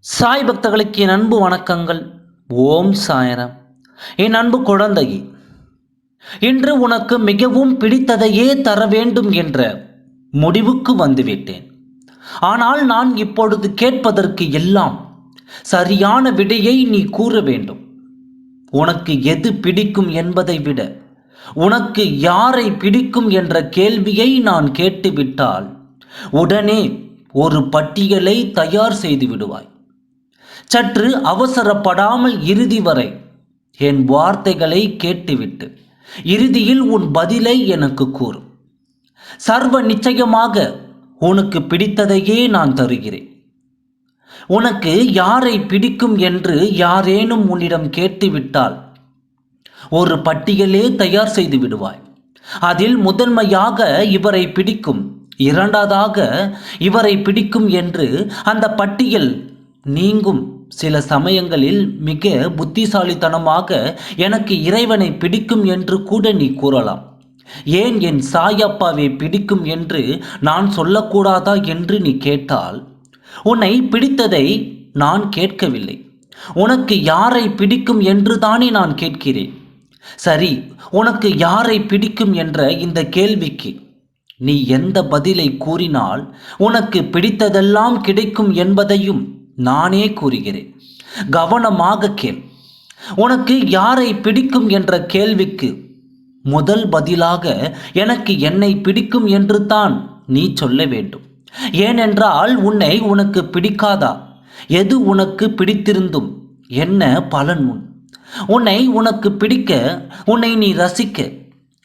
சாய் பக்தர்களுக்கு என் அன்பு வணக்கங்கள். ஓம் சாயரம். என் அன்பு குழந்தை இன்று உனக்கு மிகவும் பிடித்ததையே தர வேண்டும் என்ற முடிவுக்கு வந்துவிட்டேன். ஆனால் நான் இப்பொழுது கேட்பதற்கு எல்லாம் சரியான விடையை நீ கூற வேண்டும். உனக்கு எது பிடிக்கும் என்பதை விட உனக்கு யாரை பிடிக்கும் என்ற கேள்வியை நான் கேட்டுவிட்டால் உடனே ஒரு பட்டியலை தயார் செய்து விடுவாய். சற்று அவசரப்படாமல் இறுதி வரை என் வார்த்தைகளை கேட்டுவிட்டு இறுதியில் உன் பதிலை எனக்கு கூறும் சர்வ நிச்சயமாக உனக்கு பிடித்ததையே நான் தருகிறேன். உனக்கு யாரை பிடிக்கும் என்று யாரேனும் உன்னிடம் கேட்டுவிட்டால் ஒரு பட்டியலே தயார் செய்து விடுவாய். அதில் முதன்மையாக இவரை பிடிக்கும் இரண்டாவதாக இவரை பிடிக்கும் என்று அந்த பட்டியல் நீங்கும். சில சமயங்களில் மிக புத்திசாலித்தனமாக எனக்கு இறைவனை பிடிக்கும் என்று கூட நீ கூறலாம். ஏன் என் சாயப்பாவை பிடிக்கும் என்று நான் சொல்லக்கூடாதா என்று நீ கேட்டால் உன்னை பிடித்ததை நான் கேட்கவில்லை. உனக்கு யாரை பிடிக்கும் என்று தானே நான் கேட்கிறேன். சரி உனக்கு யாரை பிடிக்கும் என்ற இந்த கேள்விக்கு நீ எந்த பதிலை கூறினால் உனக்கு பிடித்ததெல்லாம் கிடைக்கும் என்பதையும் நானே கூறுகிறேன். கவனமாக கேள். உனக்கு யாரை பிடிக்கும் என்ற கேள்விக்கு முதல் பதிலாக எனக்கு என்னை பிடிக்கும் என்று தான் நீ சொல்ல வேண்டும். ஏனென்றால் உன்னை உனக்கு பிடிக்காதா? எது உனக்கு பிடித்திருந்தும்? என்ன பலன் உன்? உன்னை உனக்கு பிடிக்க உன்னை நீ ரசிக்க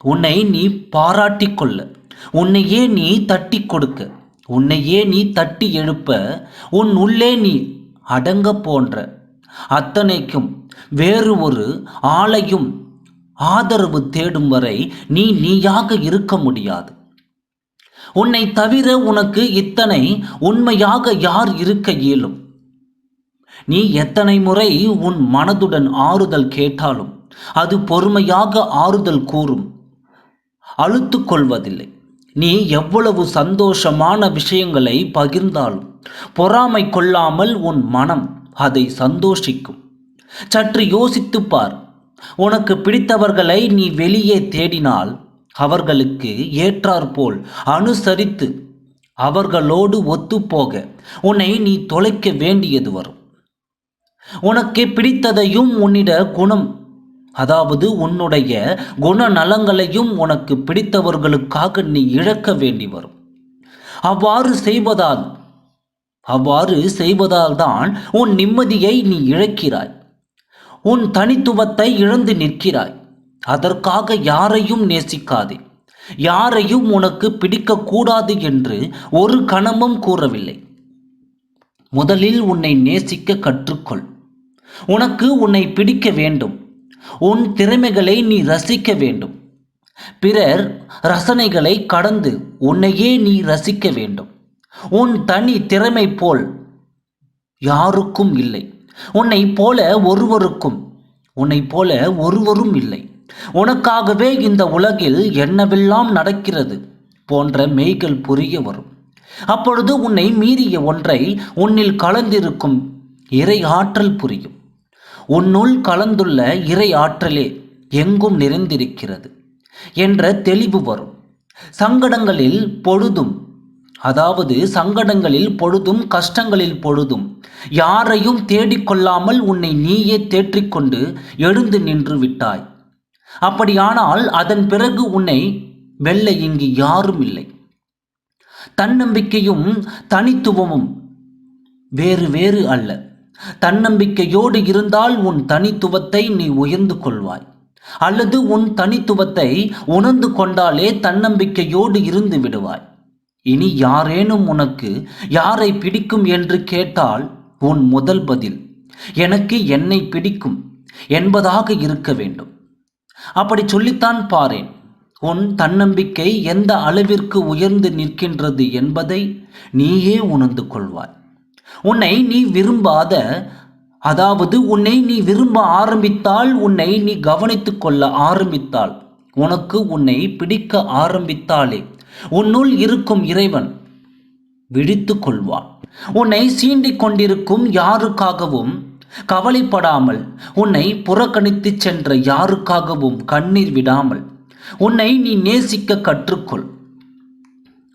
உன்னை நீ பாராட்டிக்கொள்ள உன்னையே நீ தட்டி கொடுக்க உன்னையே நீ தட்டி எழுப்ப உன் உள்ளே நீ அடங்க போன்ற அத்தனைக்கும் வேறு ஒரு ஆளையும் ஆதரவு தேடும் வரை நீ நீயாக இருக்க முடியாது. உன்னை தவிர உனக்கு இத்தனை உண்மையாக யார் இருக்க இயலும்? நீ எத்தனை முறை உன் மனதுடன் ஆறுதல் கேட்டாலும் அது பொறுமையாக ஆறுதல் கூறும். அழுத்து கொள்வதில்லை. நீ எவ்வளவு சந்தோஷமான விஷயங்களை பகிர்ந்தாலும் பொறாமை கொள்ளாமல் உன் மனம் அதை சந்தோஷிக்கும். சற்று யோசித்துப்பார் உனக்கு பிடித்தவர்களை நீ வெளியே தேடினால் அவர்களுக்கு ஏற்றாற்போல் அனுசரித்து அவர்களோடு ஒத்துப்போக. உன்னை நீ தொலைக்க வேண்டியது வரும். உனக்கு பிடித்ததையும் உன்னிட குணம். அதாவது உன்னுடைய குணநலங்களையும் உனக்கு பிடித்தவர்களுக்காக நீ இழக்க வேண்டி வரும். அவ்வாறு செய்வதால் அவ்வாறு செய்வதால் தான் உன் நிம்மதியை நீ இழக்கிறாய். உன் தனித்துவத்தை இழந்து நிற்கிறாய். அதற்காக யாரையும் நேசிக்காதே. யாரையும் உனக்கு பிடிக்கக்கூடாது என்று ஒரு கணமும் கூறவில்லை. முதலில் உன்னை நேசிக்க கற்றுக்கொள். உனக்கு உன்னை பிடிக்க வேண்டும். உன் திறமைகளை நீ ரசிக்க வேண்டும். பிறர் ரசனைகளை கடந்து உன்னையே நீ ரசிக்க வேண்டும். உன் தனி திறமை போல் யாருக்கும் இல்லை. உன்னை போல ஒருவருக்கும் உன்னை போல ஒருவரும் இல்லை. உனக்காகவே இந்த உலகில் என்னவெல்லாம் நடக்கிறது? போன்ற மெய்கள் புரிய வரும். அப்பொழுது உன்னை மீறிய ஒன்றை உன்னில் கலந்திருக்கும் இறை ஆற்றல் புரியும். உன்னுள் கலந்துள்ள இறை ஆற்றலே எங்கும் நிறைந்திருக்கிறது என்ற தெளிவு வரும். சங்கடங்களில் பொழுதும் அதாவது சங்கடங்களில் பொழுதும் கஷ்டங்களில் பொழுதும் யாரையும் தேடிக்கொள்ளாமல் உன்னை நீயே தேற்றிக்கொண்டு எழுந்து நின்று விட்டாய். அப்படியானால் அதன் பிறகு உன்னை வெல்ல இங்கு யாரும் இல்லை. தன்னம்பிக்கையும் தனித்துவமும் வேறு வேறு அல்ல. தன்னம்பிக்கையோடு இருந்தால் உன் தனித்துவத்தை நீ உயர்ந்து கொள்வாய். அல்லது உன் தனித்துவத்தை உணர்ந்து கொண்டாலே தன்னம்பிக்கையோடு இருந்து விடுவாய். இனி யாரேனும் உனக்கு யாரை பிடிக்கும் என்று கேட்டால் உன் முதல் பதில் எனக்கு என்னை பிடிக்கும் என்பதாக இருக்க வேண்டும். அப்படி சொல்லித்தான் பாரேன் உன் தன்னம்பிக்கை எந்த அளவிற்கு உயர்ந்து நிற்கின்றது என்பதை நீயே உணர்ந்து கொள்வாய். உன்னை நீ விரும்பாத அதாவது உன்னை நீ விரும்ப ஆரம்பித்தால் உன்னை நீ கவனித்து கொள்ள ஆரம்பித்தால் உனக்கு உன்னை பிடிக்க ஆரம்பித்தாலே உன்னுள் இருக்கும் இறைவன் விழித்து கொள்வான். உன்னை சீண்டிக் கொண்டிருக்கும் யாருக்காகவும் கவலைப்படாமல் உன்னை புறக்கணித்துச் சென்ற யாருக்காகவும் கண்ணீர் விடாமல் உன்னை நீ நேசிக்க கற்றுக்கொள்.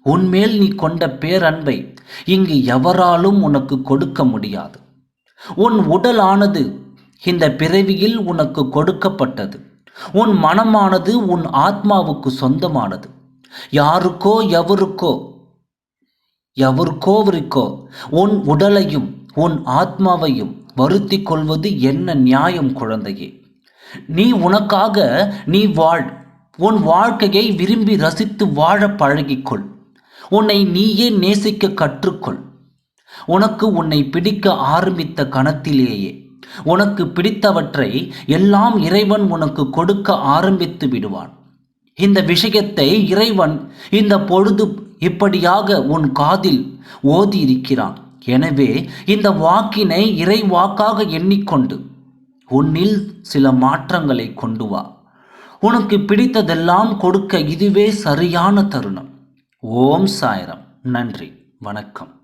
உன்மேல் நீ கொண்ட பேரன்பை இங்கு எவராலும் உனக்கு கொடுக்க முடியாது. உன் உடலானது இந்த பிறவியில் உனக்கு கொடுக்கப்பட்டது. உன் மனமானது உன் ஆத்மாவுக்கு சொந்தமானது. யாருக்கோ எவருக்கோ எவருக்கோவருக்கோ உன் உடலையும் உன் ஆத்மாவையும் வருத்தி கொள்வது என்ன நியாயம் குழந்தையே? நீ உனக்காக நீ வாழ். உன் வாழ்க்கையை விரும்பி ரசித்து வாழ பழகிக்கொள். உன்னை நீயே நேசிக்க கற்றுக்கொள். உனக்கு உன்னை பிடிக்க ஆரம்பித்த கணத்திலேயே. உனக்கு பிடித்தவற்றை எல்லாம் இறைவன் உனக்கு கொடுக்க ஆரம்பித்து விடுவான். இந்த விஷயத்தை இறைவன் இந்த பொழுது இப்படியாக உன் காதில் ஓதி இருக்கிறான் எனவே இந்த வாக்கினை இறை வாக்காக எண்ணிக்கொண்டு உன்னில் சில மாற்றங்களை கொண்டு வா. உனக்கு பிடித்ததெல்லாம் கொடுக்க இதுவே சரியான தருணம். ஓம் சாயரம். நன்றி. வணக்கம்.